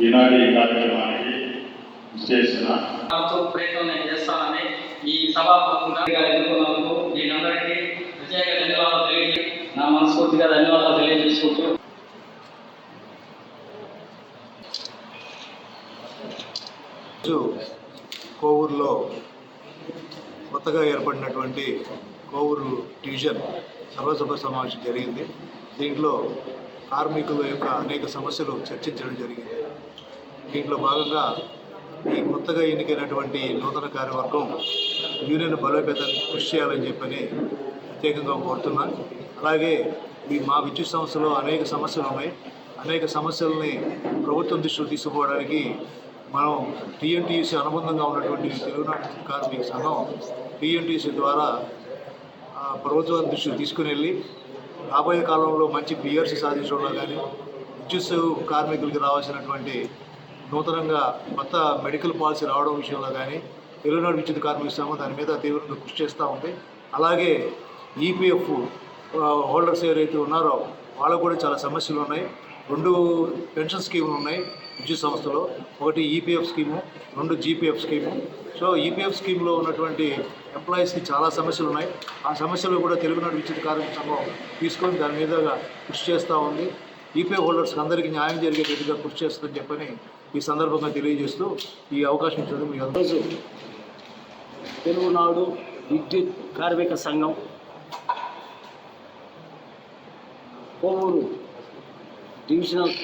ఈనాటి కార్యక్రమానికి విశేషణ. తో ప్రయత్నం నేను చేస్తానని ఈ సభాపూర్వకంగా ఎదుర్కొన్నందుకు నేనందరికీ ప్రత్యేక ధన్యవాదాలు తెలియజే నా మనస్ఫూర్తిగా ధన్యవాదాలు తెలియజేసుకుంటూ కోవూరులో కొత్తగా ఏర్పడినటువంటి కోవూరు డివిజన్ సర్వసభ సమావేశం జరిగింది. దీంట్లో కార్మికుల యొక్క అనేక సమస్యలు చర్చించడం జరిగింది. దీంట్లో భాగంగా ఈ కొత్తగా ఎన్నికైనటువంటి నూతన కార్యవర్గం యూనియన్ బలోపేతానికి కృషి చేయాలని చెప్పని ప్రత్యేకంగా కోరుతున్నాను అలాగే ఈ మా విద్యుత్ సంస్థలో అనేక సమస్యలు ఉన్నాయి. అనేక సమస్యల్ని ప్రభుత్వం దృష్టిలో తీసుకుపోవడానికి మనం టీఎన్టీయూసీ అనుబంధంగా ఉన్నటువంటి తెలుగునాడు కార్మిక సంఘం టీఎన్టీయూసీ ద్వారా ప్రభుత్వం దృష్టికి తీసుకుని వెళ్ళి రాబోయే కాలంలో మంచి పిఆర్సీ సాధించడంలో కానీ విద్యుత్ కార్మికులకి రావాల్సినటువంటి నూతనంగా కొత్త మెడికల్ పాలసీ రావడం విషయంలో కానీ తెలుగునాడు విద్యుత్ కార్మిక సంఘం దాని మీద తీవ్రంగా కృషి చేస్తూ ఉంది. అలాగే ఈపీఎఫ్ హోల్డర్స్ ఎవరైతే ఉన్నారో వాళ్ళకు కూడా చాలా సమస్యలు ఉన్నాయి. రెండు పెన్షన్ స్కీములు ఉన్నాయి విద్యుత్ సంస్థలో. ఒకటి ఈపీఎఫ్ స్కీము రెండు జీపీఎఫ్ స్కీము. సో ఈపీఎఫ్ స్కీమ్లో ఉన్నటువంటి ఎంప్లాయీస్కి చాలా సమస్యలు ఉన్నాయి. ఆ సమస్యలు కూడా తెలుగునాడు విద్యుత్ కార్మిక సంఘం తీసుకొని దాని మీదుగా కృషి చేస్తూ ఉంది. ఈపీఎఫ్ హోల్డర్స్కి అందరికీ న్యాయం జరిగే జరిగేటట్టుగా కృషి చేస్తుందని చెప్పని ఈ సందర్భంగా తెలియజేస్తూ ఈ అవకాశం ఇచ్చినందుకు మీ రోజు తెలుగునాడు విద్యుత్ కార్మిక సంఘం కోవూరు డివిజనల్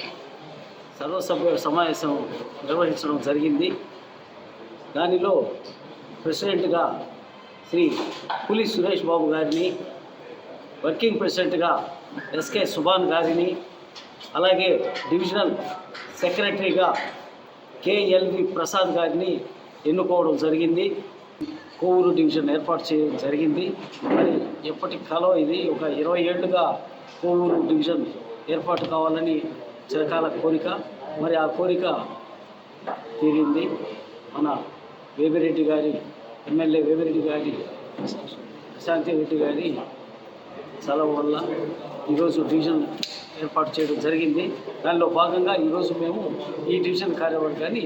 సర్వసభ్య సమావేశం నిర్వహించడం జరిగింది. దానిలో ప్రెసిడెంట్గా శ్రీ పులి సురేష్ బాబు గారిని వర్కింగ్ ప్రెసిడెంట్గా ఎస్కే సుభాన్ గారిని అలాగే డివిజనల్ సెక్రటరీగా కేఎల్వి ప్రసాద్ గారిని ఎన్నుకోవడం జరిగింది. కోవూరు డివిజన్ ఏర్పాటు చేయడం జరిగింది. మరి ఎప్పటి కాలం ఇది ఒక ఇరవై ఏళ్ళుగా కోవూరు డివిజన్ ఏర్పాటు కావాలని చిరకాల కోరిక. మరి ఆ కోరిక తీరింది. మన వేమిరెడ్డి గారి ఎమ్మెల్యే వేమిరెడ్డి గారి ప్రశాంతి రెడ్డి గారి సెలవు వల్ల ఈరోజు డివిజన్ ఏర్పాటు చేయడం జరిగింది. దానిలో భాగంగా ఈరోజు మేము ఈ డివిజన్ కార్యవర్గాన్ని